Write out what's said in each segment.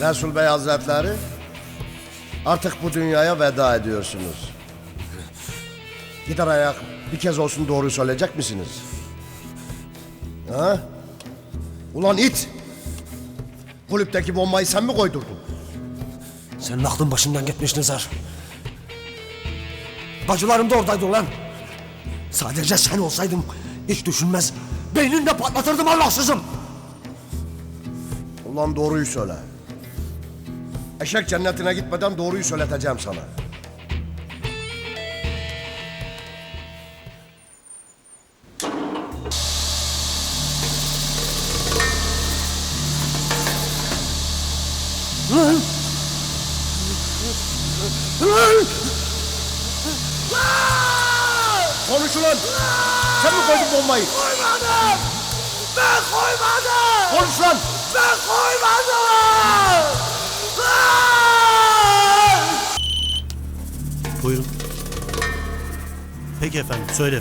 Resul Bey Hazretleri artık bu dünyaya veda ediyorsunuz. Gider ayak bir kez olsun doğruyu söyleyecek misiniz? Ha? Ulan it! Kulüpteki bombayı sen mi koydurdun? Senin aklın başından gitmiş Nizar. Bacılarım da oradaydı ulan. Sadece sen olsaydın hiç düşünmez. Beyninde patlatırdım Allahsızım. Ulan doğruyu söyle. Eşek cennetine gitmeden doğruyu söyleteceğim sana. Konuş ulan! Sen mi koydun bombayı? Koymadım! Ben koymadım! Konuş lan! Ben koymadım! Peki efendim, söyle.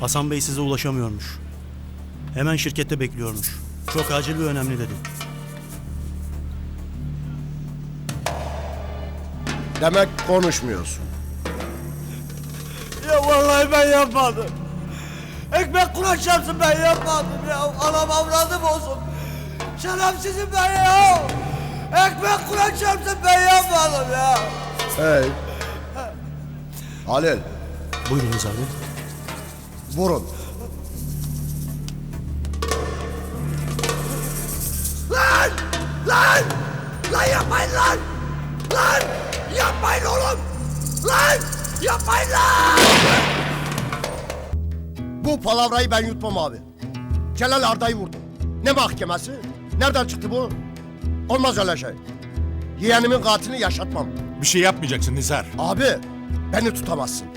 Hasan Bey size ulaşamıyormuş. Hemen şirkette bekliyormuş. Çok acil ve önemli dedi. Demek konuşmuyorsun. Ya vallahi ben yapmadım. Ekmek kuran çarpsın ben yapmadım ya. Anam avradım olsun. Şerefsizim ben ya. Ekmek kuran çarpsın ben yapmadım ya. Hey. Halil, Buyurun Nizar Bey. vurun. Lan! Lan! Lan yapmayın lan! Lan! Yapmayın oğlum! Lan! Yapmayın lan! Bu palavrayı ben yutmam abi. Celal Arda'yı vurdu. Ne mahkemesi? Nereden çıktı bu? Olmaz öyle şey. Yeğenimin katilini yaşatmam. Bir şey yapmayacaksın Nizar. Abi, beni tutamazsın.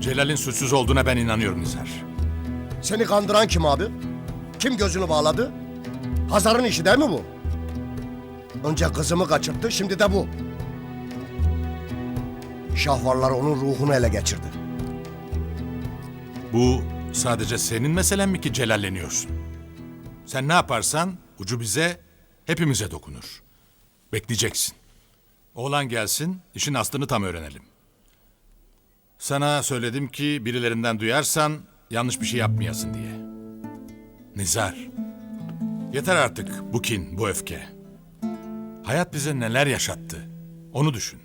Celal'in suçsuz olduğuna ben inanıyorum Nizar. Seni kandıran kim abi? Kim gözünü bağladı? Hazar'ın işi değil mi bu? Önce kızımı kaçırdı, şimdi de bu. Şahvarlar onun ruhunu ele geçirdi. Bu sadece senin meselen mi ki celalleniyorsun? Sen ne yaparsan ucu bize, hepimize dokunur. Bekleyeceksin. Oğlan gelsin, işin aslını tam öğrenelim. Sana söyledim ki birilerinden duyarsan yanlış bir şey yapmayasın diye. Nizar, yeter artık bu kin, bu öfke. Hayat bize neler yaşattı, onu düşün.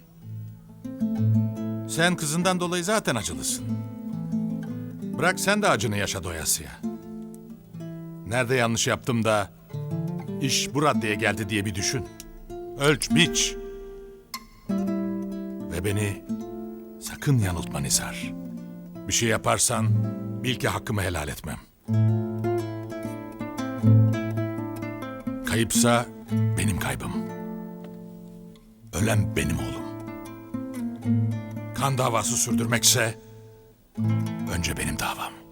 Sen kızından dolayı zaten acılısın. Bırak sen de acını yaşa doyasıya. Nerede yanlış yaptım da iş bu raddeye geldi diye bir düşün. Ölç, biç. Ve beni sakın yanıltma Nizar. Bir şey yaparsan bil ki hakkımı helal etmem. Kayıpsa benim kaybım. Ölen benim oğlum. Kan davası sürdürmekse önce benim davam.